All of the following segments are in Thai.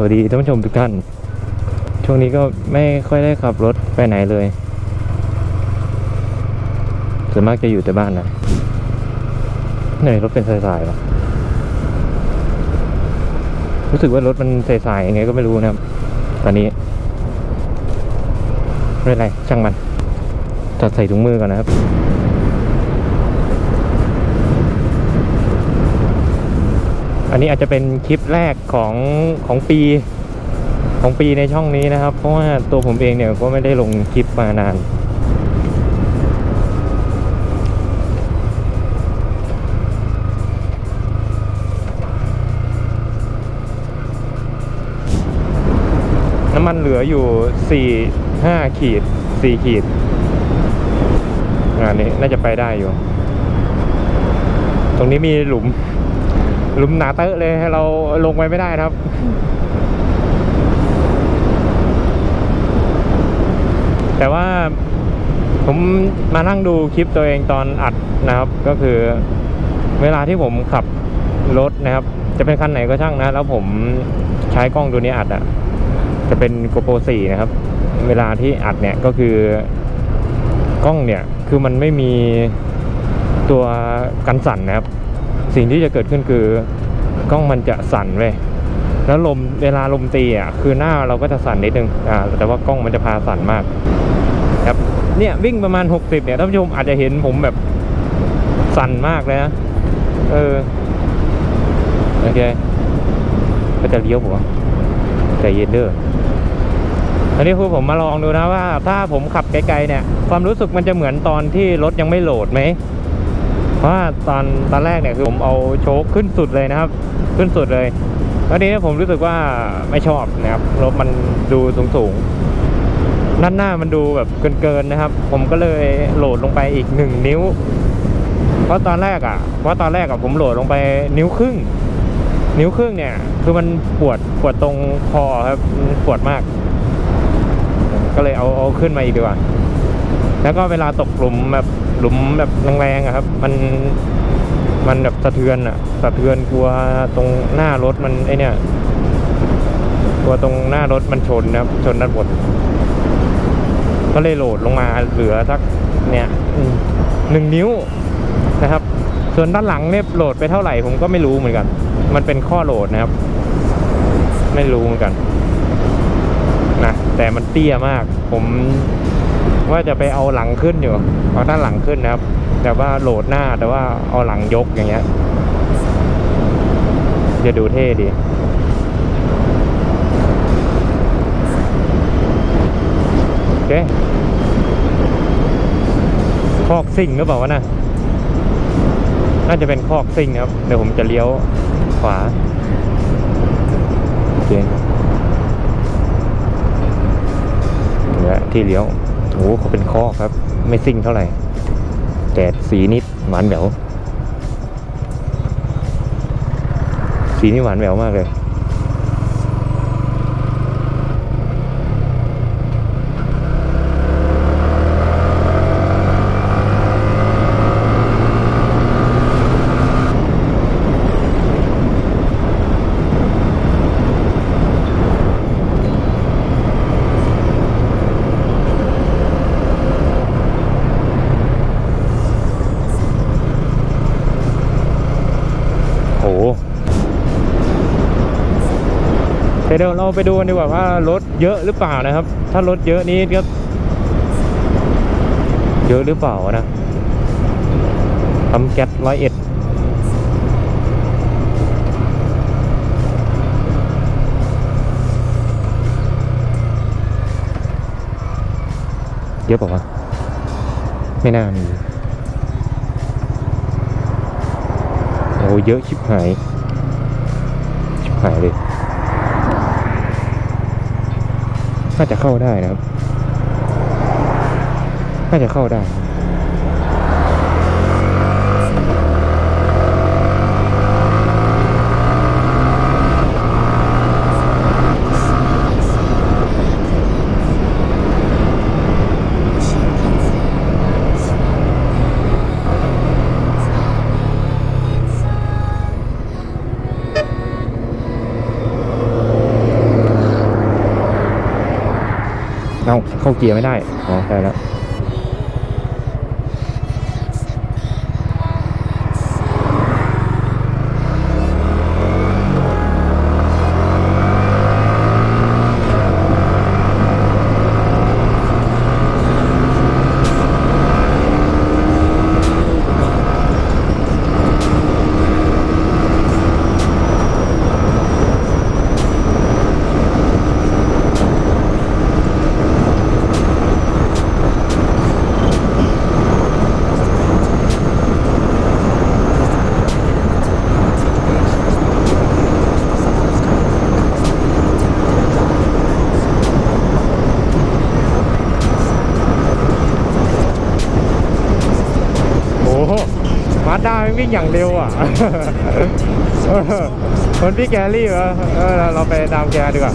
สวัสดีท่านผู้ชมทุกท่าน ช่วงนี้ก็ไม่ค่อยได้ขับรถไปไหนเลยส่วนมากจะอยู่แต่บ้านนะเหนรถเป็นสายๆวะรู้สึกว่ารถมันสายๆยังไงก็ไม่รู้นะครับ ตอนนี้ไม่เป็นไรช่างมันจัดใส่ถุงมือก่อนนะครับ อันนี้อาจจะเป็นคลิปแรกของของปีของปีในช่องนี้นะครับ เพราะว่าตัวผมเองเนี่ยก็ไม่ได้ลงคลิปมานาน น้ำมันเหลืออยู่สี่ห้าขีดสี่ขีดงานนี้น่าจะไปได้อยู่ ตรงนี้มีหลุม ลุมหนาเตอะเลยเราลงไปไม่ได้ครับ แต่ว่าผมมานั่งดูคลิปตัวเองตอนอัดนะครับ ก็คือเวลาที่ผมขับรถนะครับ จะเป็นคันไหนก็ช่างนะ แล้วผมใช้กล้องตัวนี้อัดอะ จะเป็น GoPro 4 นะครับ เวลาที่อัดเนี่ยก็คือกล้องเนี่ยคือมันไม่มีตัวกันสั่นนะครับ สิ่งที่จะเกิดขึ้นคือกล้องมันจะสั่นเว้ยแล้วลมเวลาลมตีอะคือหน้าเราก็จะสั่นนิดนึงอ่าแต่ว่ากล้องมันจะพาสั่นมากครับเนี่ยวิ่งประมาณ 60 เนี่ยท่านผู้ชมอาจจะเห็นผมแบบสั่นมากเลยนะเออโอเคก็จะเลี้ยวหัวใจเย็นเด้ออันนี้คือผมมาลองดูนะว่า ถ้าผมขับไกลๆเนี่ย ความรู้สึกมันจะเหมือนตอนที่รถยังไม่โหลดไหม เพราะว่าตอนตอนแรกเนี่ยคือผมเอาโชคขึ้นสุดเลยนะครับ ขึ้นสุดเลยแล้วทีนี้ผมรู้สึกว่าไม่ชอบนะครับรถมันดูสูงสูงด้านหน้ามันดูแบบเกินๆนะครับ ผมก็เลยโหลดลงไปอีกหนึ่งนิ้ว เพราะตอนแรกอะเพราะตอนแรกอะผมโหลดลงไปนิ้วครึ่ง นิ้วครึ่งเนี่ย คือมันปวดปวดตรงคอครับปวดมาก ก็เลยเอาเอาขึ้นมาอีกดีกว่า แล้วก็เวลาตกหลุมแบบหลุมแบบแรงๆอะครับ มันมันแบบสะเทือนอะสะเทือนกลัวตรงหน้ารถมันไอเนี่ยกลัวตรงหน้ารถมันชนนะครับชนด้านบนก็เลยโหลดลงมาเหลือสักเนี่ยหนึ่งนิ้วนะครับ ส่วนด้านหลังเนี่ยโหลดไปเท่าไหร่ผมก็ไม่รู้เหมือนกัน มันเป็นข้อโหลดนะครับ ไม่รู้เหมือนกันนะแต่มันเตี้ยมาก ผม ว่าจะไปเอาหลังขึ้นอยู่เอาด้านหลังขึ้นนะครับ แต่ว่าโหลดหน้าแต่ว่าเอาหลังยกอย่างเงี้ย จะดูเท่ดีโอเคคอกซิ่งหรือเปล่าวะนะน่าจะเป็นคอกซิ่งครับ เดี๋ยวผมจะเลี้ยวขวาโอเคและที่เลี้ยว โอ้โหเขาเป็นคอกครับ ไม่ซิ่งเท่าไหร่แต่สีนิดหวานแหววสีนี่หวานแหววมากเลย โอ้โหแต่เดี๋ยวเรา ไปดูกันดีกว่าว่ารถเยอะหรือเปล่านะครับ ถ้ารถเยอะนี้ก็เยอะหรือเปล่านะทำแก๊สร้อยเอ็ดเยอะเปล่าวะไม่น่ามีโอ้เยอะชิบหาย ชิบหายเลย น่าจะเข้าได้นะครับ น่าจะเข้าได้ เข้าเกียร์ไม่ได้ อ๋อใช่แล้ว โอ้โห มาด้าวิ่งอย่างเร็วอะเออคนพี่แกรี่เหรอเออเราไปตามแกดีกว่า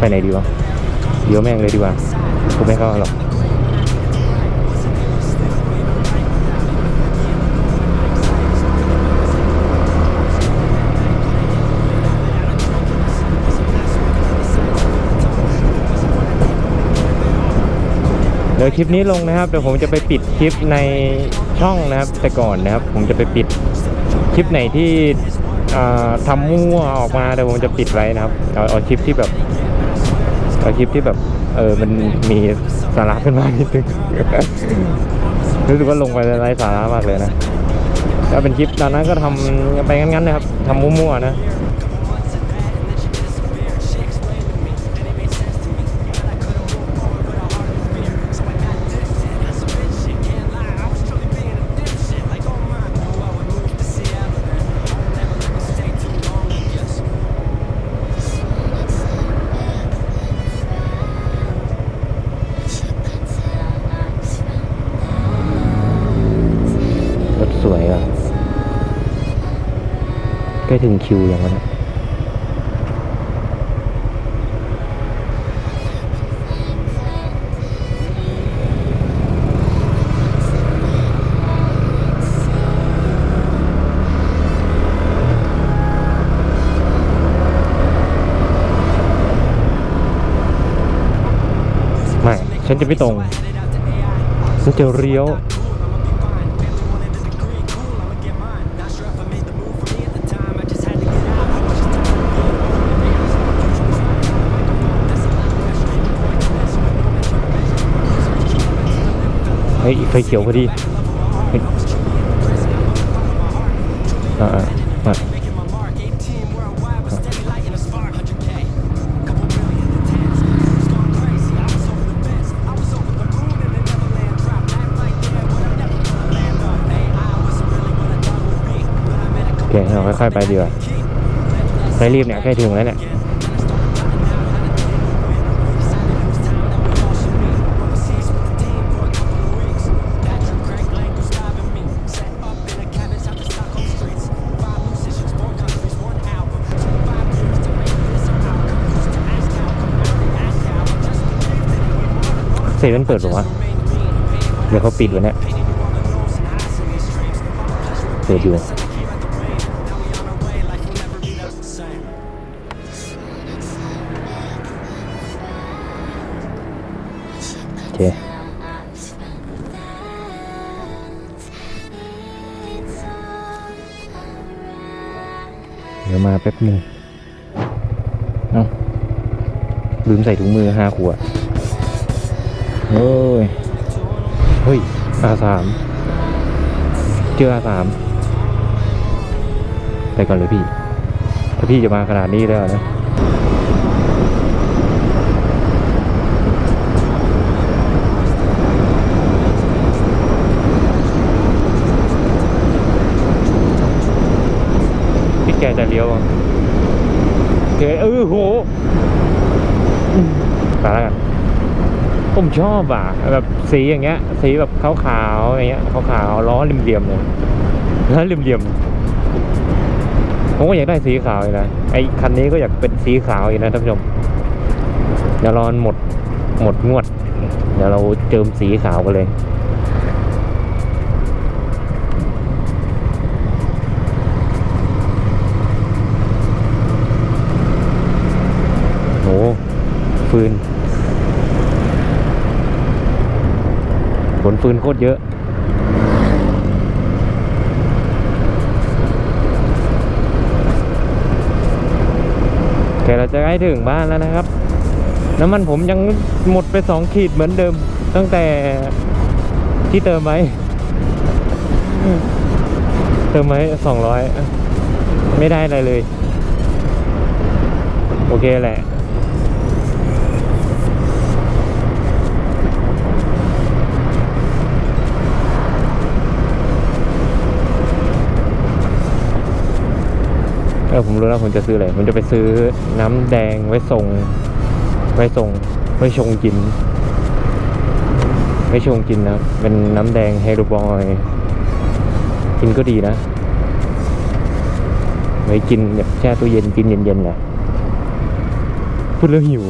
ไปไหนดีวะ เดี๋ยวแม่งเลยดีกว่ากูไม่เข้าหรอกเดี๋ยวคลิปนี้ลงนะครับเดี๋ยวผมจะไปปิดคลิปในช่องนะครับ แต่ก่อนนะครับ ผมจะไปปิดคลิปไหนที่อ่าทำมั่วออกมาเดี๋ยวผมจะปิดไว้นะครับเอาเอาคลิปที่แบบ เอาคลิปที่แบบเออมันมีสาระขึ้นมานิดนึง รู้สึกว่าลงไปไร้สาระมากเลยนะถ้าเป็นคลิปตอนนั้นก็ทำไปงั้นๆนะครับทำมั่วๆนะ กล้ถึงคิวอยังวะเนี่ยไม่ ฉันจะไม่ตรง ฉันจะเลี้ยว ฮ้ยไฟเขียวพอดีอ่าอ่าโอเคเราค่อยๆไปดีกว่าไม่รีบเนี่ยใกล้ถึงแล้วเนี่ย เซเว่นเปิดหรอวะเดี๋ยวเขาปิดวันนี้เปิดอยู่โอเคเดี๋ยวมาแป๊บหนึ่งเอ้าลืมใส่ถุงมือห้าขวด เฮ้ย เฮ้ยอาสามเจออาสามไปก่อนเลยพี่ ถ้าพี่จะมาขนาดนี้แล้วนะพี่แกจะเลี้ยวอะเฮ้ยเออโหอืมไปแล้วกัน ผมชอบอะ แบบสีอย่างเงี้ย สีแบบขาวๆอย่างเงี้ยขาวๆล้อเหลี่ยมๆเลยล้อเหลี่ยมๆผมก็อยากได้สีขาวอีกนะไอ้คันนี้ก็อยากเป็นสีขาวอีกนะท่านผู้ชมเดี๋ยวรอนหมดหมดงวด เดี๋ยวเราเจิมสีขาวกันเลยโหฟืน นฟืนโคตรเยอะแค่เราจะใกล้ถึงบ้านแล้วนะครับ น้ำมันผมยังหมดไปสองขีดเหมือนเดิม ตั้งแต่ที่เติมไว้ เติมไว้สองร้อย ไม่ได้อะไรเลย โอเคแหละ เออผมรู้แล้วผมจะซื้ออะไรผมจะไปซื้อน้ำแดงไว้ส่ง ไว้ส่งไว้ชงกินไว้ชงกินนะ เป็นน้ำแดงเฮโรบอยกินก็ดีนะไว้กินแบบแช่ตู้เย็นกินเย็นๆนะพูดแล้วหิว